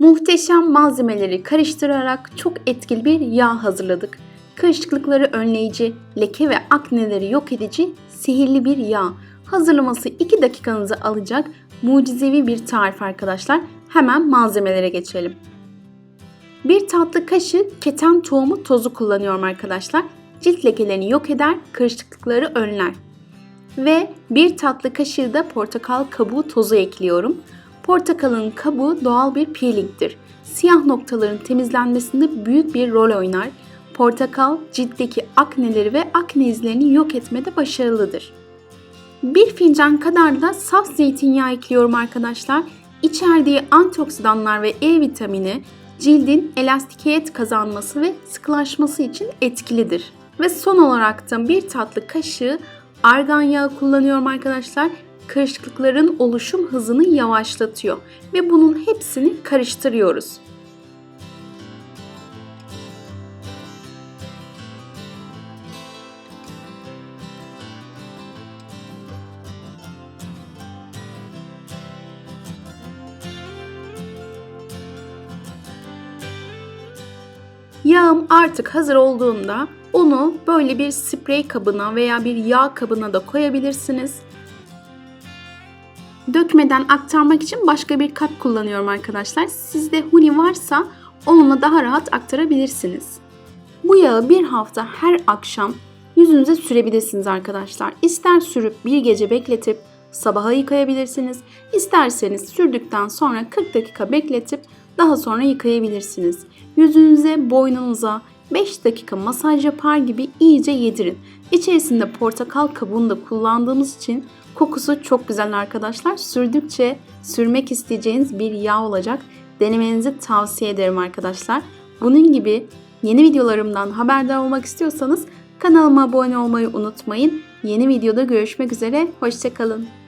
Muhteşem malzemeleri karıştırarak çok etkili bir yağ hazırladık. Kırışıklıkları önleyici, leke ve akneleri yok edici sihirli bir yağ. Hazırlaması 2 dakikanızı alacak mucizevi bir tarif arkadaşlar. Hemen malzemelere geçelim. Bir tatlı kaşığı keten tohumu tozu kullanıyorum arkadaşlar. Cilt lekelerini yok eder, kırışıklıkları önler. Ve bir tatlı kaşığı da portakal kabuğu tozu ekliyorum. Portakalın kabuğu doğal bir peelingdir. Siyah noktaların temizlenmesinde büyük bir rol oynar. Portakal ciltteki akneleri ve akne izlerini yok etmede başarılıdır. Bir fincan kadar da saf zeytinyağı ekliyorum arkadaşlar. İçerdiği antioksidanlar ve E vitamini cildin elastikiyet kazanması ve sıkılaşması için etkilidir. Ve son olarak da bir tatlı kaşığı argan yağı kullanıyorum arkadaşlar. Kırışıklıkların oluşum hızını yavaşlatıyor ve bunun hepsini karıştırıyoruz. Yağım artık hazır olduğunda onu böyle bir sprey kabına veya bir yağ kabına da koyabilirsiniz. Dökmeden aktarmak için başka bir kap kullanıyorum arkadaşlar. Sizde huni varsa onunla daha rahat aktarabilirsiniz. Bu yağı bir hafta her akşam yüzünüze sürebilirsiniz arkadaşlar. İster sürüp bir gece bekletip sabaha yıkayabilirsiniz. İsterseniz sürdükten sonra 40 dakika bekletip daha sonra yıkayabilirsiniz. Yüzünüze, boynunuza 5 dakika masaj yapar gibi iyice yedirin. İçerisinde portakal kabuğunu da kullandığımız için kokusu çok güzel arkadaşlar. Sürdükçe sürmek isteyeceğiniz bir yağ olacak. Denemenizi tavsiye ederim arkadaşlar. Bunun gibi yeni videolarımdan haberdar olmak istiyorsanız kanalıma abone olmayı unutmayın. Yeni videoda görüşmek üzere, hoşçakalın.